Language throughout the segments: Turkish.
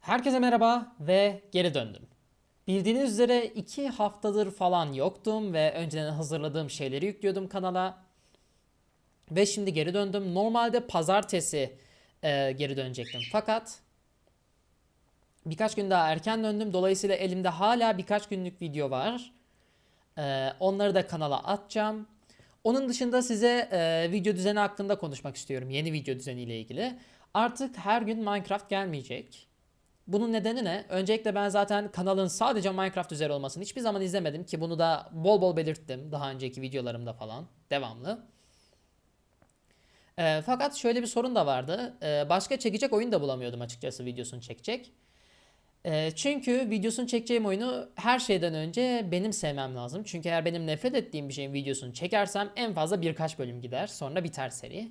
Herkese merhaba ve geri döndüm. Bildiğiniz üzere iki haftadır falan yoktum ve önceden hazırladığım şeyleri yüklüyordum kanala. Ve şimdi geri döndüm. Normalde pazartesi e, geri dönecektim. Fakat birkaç gün daha erken döndüm. Dolayısıyla elimde hala birkaç günlük video var. E, onları da kanala atacağım. Onun dışında size e, video düzeni hakkında konuşmak istiyorum. Yeni video düzeniyle ilgili. Artık her gün Minecraft gelmeyecek. Bunun nedeni ne? Öncelikle ben zaten kanalın sadece Minecraft üzeri olmasını hiçbir zaman izlemedim ki bunu da bol bol belirttim daha önceki videolarımda falan devamlı. Ee, fakat şöyle bir sorun da vardı. Ee, başka çekecek oyun da bulamıyordum açıkçası videosunu çekecek. Ee, çünkü videosunu çekeceğim oyunu her şeyden önce benim sevmem lazım. Çünkü eğer benim nefret ettiğim bir şeyin videosunu çekersem en fazla birkaç bölüm gider. Sonra biter seri.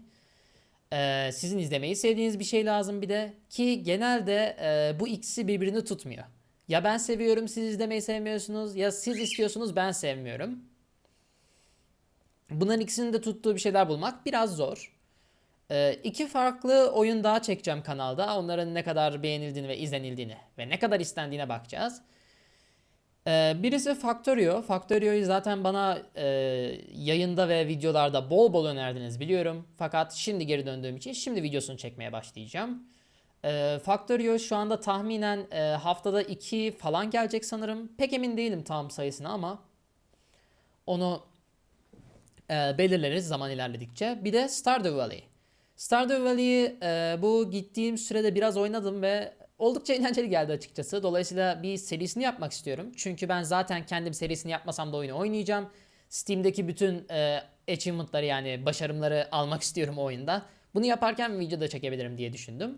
Ee, sizin izlemeyi sevdiğiniz bir şey lazım bir de. Ki genelde e, bu ikisi birbirini tutmuyor. Ya ben seviyorum siz izlemeyi sevmiyorsunuz ya siz istiyorsunuz ben sevmiyorum. Bunların ikisinin de tuttuğu bir şeyler bulmak biraz zor. Ee, iki farklı oyun daha çekeceğim kanalda. Onların ne kadar beğenildiğini ve izlenildiğini ve ne kadar istendiğine bakacağız. Ee, birisi Factorio. Factorio'yu zaten bana e, yayında ve videolarda bol bol önerdiniz biliyorum. Fakat şimdi geri döndüğüm için şimdi videosunu çekmeye başlayacağım. E, Factorio şu anda tahminen e, haftada 2 falan gelecek sanırım. Pek emin değilim tam sayısına ama onu e, belirleriz zaman ilerledikçe. Bir de Stardew Valley. Stardew Valley'i e, bu gittiğim sürede biraz oynadım ve oldukça eğlenceli geldi açıkçası. Dolayısıyla bir serisini yapmak istiyorum. Çünkü ben zaten kendim serisini yapmasam da oyunu oynayacağım. Steam'deki bütün e, achievement'ları yani başarımları almak istiyorum o oyunda. Bunu yaparken video da çekebilirim diye düşündüm.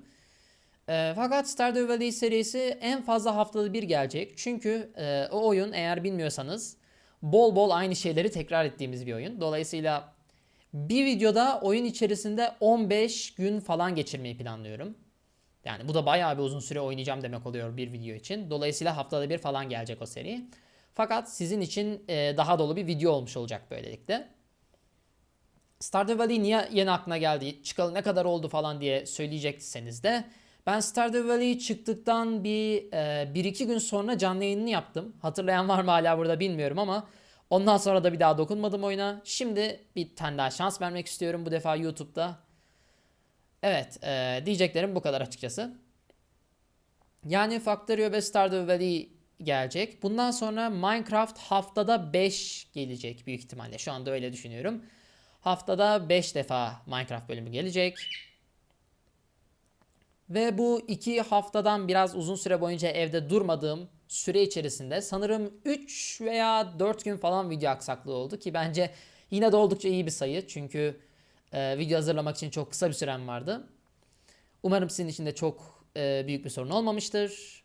E, fakat Stardew Valley serisi en fazla haftada bir gelecek. Çünkü e, o oyun eğer bilmiyorsanız bol bol aynı şeyleri tekrar ettiğimiz bir oyun. Dolayısıyla bir videoda oyun içerisinde 15 gün falan geçirmeyi planlıyorum. Yani bu da bayağı bir uzun süre oynayacağım demek oluyor bir video için. Dolayısıyla haftada bir falan gelecek o seri. Fakat sizin için e, daha dolu bir video olmuş olacak böylelikle. Stardew Valley niye yeni aklına geldi, çıkalı ne kadar oldu falan diye söyleyecekseniz de ben Stardew Valley çıktıktan bir, e, bir iki gün sonra canlı yayınını yaptım. Hatırlayan var mı hala burada bilmiyorum ama ondan sonra da bir daha dokunmadım oyuna. Şimdi bir tane daha şans vermek istiyorum bu defa YouTube'da. Evet, e, diyeceklerim bu kadar açıkçası. Yani Factorio ve Stardew Valley gelecek. Bundan sonra Minecraft haftada 5 gelecek büyük ihtimalle. Şu anda öyle düşünüyorum. Haftada 5 defa Minecraft bölümü gelecek. Ve bu iki haftadan biraz uzun süre boyunca evde durmadığım süre içerisinde sanırım 3 veya 4 gün falan video aksaklığı oldu ki bence yine de oldukça iyi bir sayı. Çünkü e, video hazırlamak için çok kısa bir sürem vardı. Umarım sizin için de çok e, büyük bir sorun olmamıştır.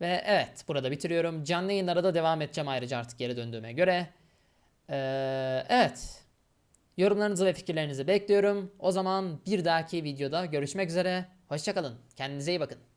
Ve evet burada bitiriyorum. Canlı yayınlara da devam edeceğim ayrıca artık geri döndüğüme göre. E, evet. Yorumlarınızı ve fikirlerinizi bekliyorum. O zaman bir dahaki videoda görüşmek üzere. Hoşçakalın. Kendinize iyi bakın.